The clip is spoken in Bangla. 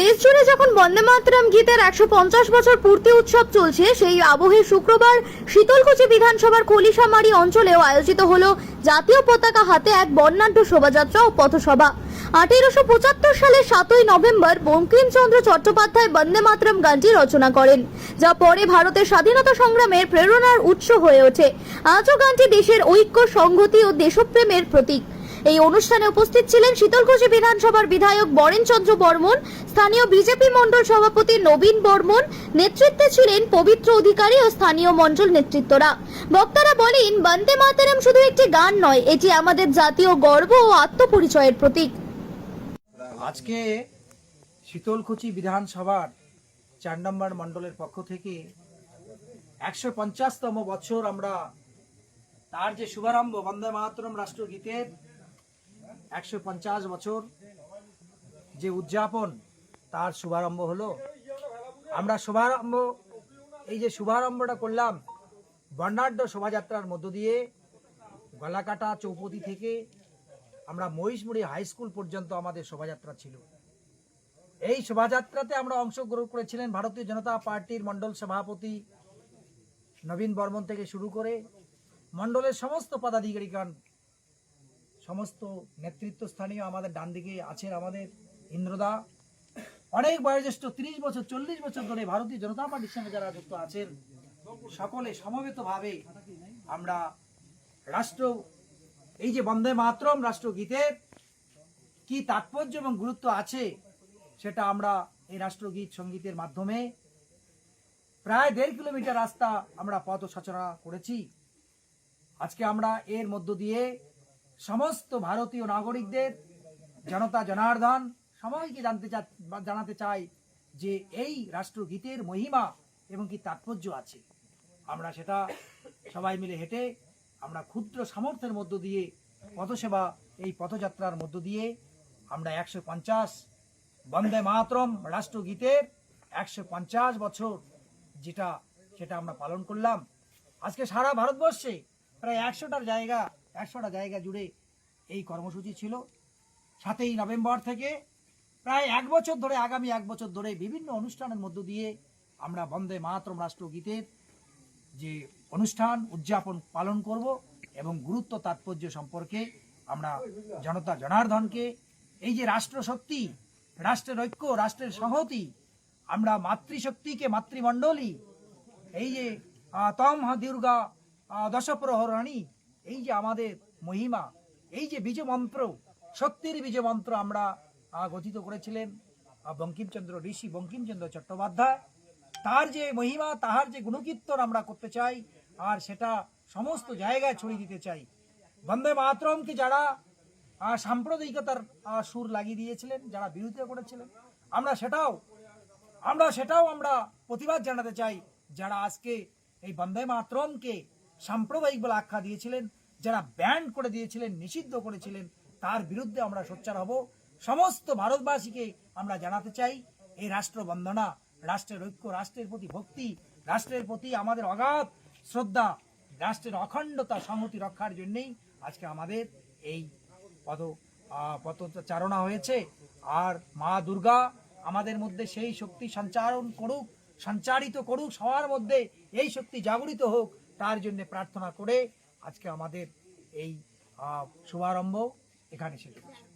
দেশ জুড়ে যখন বন্দে মাতরম গীতের একশো পঞ্চাশ বছর পূর্তি উৎসব চলছে, সেই আবহে শুক্রবার শীতলকুচি বিধানসভার কলিশামারি অঞ্চলেও আয়োজিত হলো জাতীয় পতাকা হাতে এক বর্ণাঢ্য শোভাযাত্রা ও পথসভা। আঠেরোশো পঁচাত্তর সালের সাতই নভেম্বর বঙ্কিমচন্দ্র চট্টোপাধ্যায় বন্দে মাতরম গানটি রচনা করেন, যা পরে ভারতের স্বাধীনতা সংগ্রামের প্রেরণার উৎস হয়ে ওঠে। আজও গানটি দেশের ঐক্য, সংহতি ও দেশপ্রেমের প্রতীক। এই অনুষ্ঠানে উপস্থিত ছিলেন শীতলকুচি বিধানসভার বিধায়ক বরেন চন্দ্র বর্মন, স্থানীয় বিজেপি মণ্ডল সভাপতি নবীন বর্মন, নেতৃত্বে ছিলেন পবিত্র অধিকারী ও স্থানীয় মণ্ডল নেতৃত্বরা। বক্তারা বলেন, বন্দে মাতরম শুধু একটি গান নয়, এটি আমাদের জাতীয় গর্ব ও আত্মপরিচয়ের প্রতীক। আজকে শীতলকুচি বিধানসভার চার নম্বর মণ্ডলের পক্ষ থেকে একশো পঞ্চাশতম বছর আমরা তার যে শুভারম্ভ বন্দে মাতরম রাষ্ট্রগীতের একশো পঞ্চাশ বছর যে উদযাপন, তার শুভারম্ভ হলো। আমরা শুভারম্ভ, এই যে শুভারম্ভটা করলাম, বর্ণাঢ্য শোভাযাত্রার মধ্য দিয়ে গলাকাটা চৌপতি থেকে আমরা মহিষমুড়ি হাই স্কুল পর্যন্ত আমাদের শোভাযাত্রা ছিল। এই শোভাযাত্রাতে আমরা অংশগ্রহণ করেছিলেন ভারতীয় জনতা পার্টির মণ্ডল সভাপতি নবীন বর্মন থেকে শুরু করে মণ্ডলের সমস্ত পদাধিকারীগণ সমস্ত নেতৃত্ব স্থানীয় আমাদের ডান দিকে আছেন আমাদের ইন্দ্রদা। অনেক বয়োজ্যেষ্ঠ ত্রিশ বছর, চল্লিশ বছর ধরে ভারতীয় জনতা পার্টির সঙ্গে যারা যুক্ত আছেন, সকলে সমবেতভাবে আমরা রাষ্ট্র, এই যে বন্দে মাতরম রাষ্ট্রগীতের কি তাৎপর্য এবং গুরুত্ব আছে সেটা আমরা এই রাষ্ট্রগীত সঙ্গীতের মাধ্যমে প্রায় দেড় কিলোমিটার রাস্তা আমরা পথ সচনা করেছি। আজকে আমরা এর মধ্য দিয়ে সমস্ত ভারতীয় নাগরিকদের, জনতা জনার্দন, সবাইকে জানতে জানাতে চাই যে এই রাষ্ট্রগীতের মহিমা এবং কি তাৎপর্য আছে। আমরা সেটা সবাই মিলে হেঁটে, আমরা ক্ষুদ্র সামর্থ্যের মধ্য দিয়ে পথসেবা, এই পথযাত্রার মধ্য দিয়ে আমরা একশো পঞ্চাশ বন্দে মাতরম রাষ্ট্রগীতের একশো পঞ্চাশ বছর যেটা, সেটা আমরা পালন করলাম। আজকে সারা ভারতবর্ষে প্রায় একশোটার জায়গা একশোটা জায়গা জুড়ে এই কর্মসূচি ছিল। সাতই নভেম্বর থেকে প্রায় এক বছর ধরে, আগামী এক বছর ধরে বিভিন্ন অনুষ্ঠানের মধ্য দিয়ে আমরা বন্দে মাতরম রাষ্ট্রগীতের যে অনুষ্ঠান উদযাপন, পালন করব এবং গুরুত্ব তাৎপর্য সম্পর্কে আমরা জনতা জনার্দনকে, এই যে রাষ্ট্র শক্তি, রাষ্ট্রের ঐক্য, রাষ্ট্রের সংহতি, আমরা মাতৃশক্তিকে মাতৃমণ্ডলী, এই যে তম দুর্গা দশপ্রহরণী এই যে আমাদের মহিমা, এই যে বীজ মন্ত্র শক্তির বীজ মন্ত্র আমরা গঠিত করেছিলেন বঙ্কিমচন্দ্র ঋষি বঙ্কিমচন্দ্র চট্টোপাধ্যায়। তার যে মহিমা, তাহার যে গুণকীর্তন আমরা করতে চাই, আর সেটা সমস্ত জায়গায় ছড়িয়ে দিতে চাই। বন্দে মাতরমকে যারা সাম্প্রদায়িকতার সুর লাগিয়ে দিয়েছিলেন, যারা বিরোধিতা করেছিলেন, আমরা সেটাও আমরা সেটাও আমরা প্রতিবাদ জানাতে চাই, যারা আজকে এই বন্দে মাতরমকে সাম্প্রদায়িক বলে আখ্যা দিয়েছিলেন, যারা ব্যান্ড করে দিয়েছিলেন, নিষিদ্ধ করেছিলেন, তার বিরুদ্ধে আমরা সোচ্চার হব। সমস্ত ভারতবাসীকে আমরা জানাতে চাই, এই রাষ্ট্র বন্দনা, রাষ্ট্রের ঐক্য, রাষ্ট্রের প্রতি ভক্তি, রাষ্ট্রের প্রতি আমাদের অগাধ শ্রদ্ধা, রাষ্ট্রের অখণ্ডতা সংহতি রক্ষার জন্যেই আজকে আমাদের এই পদ পদচারণা হয়েছে। আর মা দুর্গা আমাদের মধ্যে সেই শক্তি সঞ্চারণ করুক, সঞ্চারিত করুক, সবার মধ্যে এই শক্তি জাগরিত হোক তার জন্য প্রার্থনা করে আজকে আমাদের এই শুভারম্ভ এখানে শেষ হলো।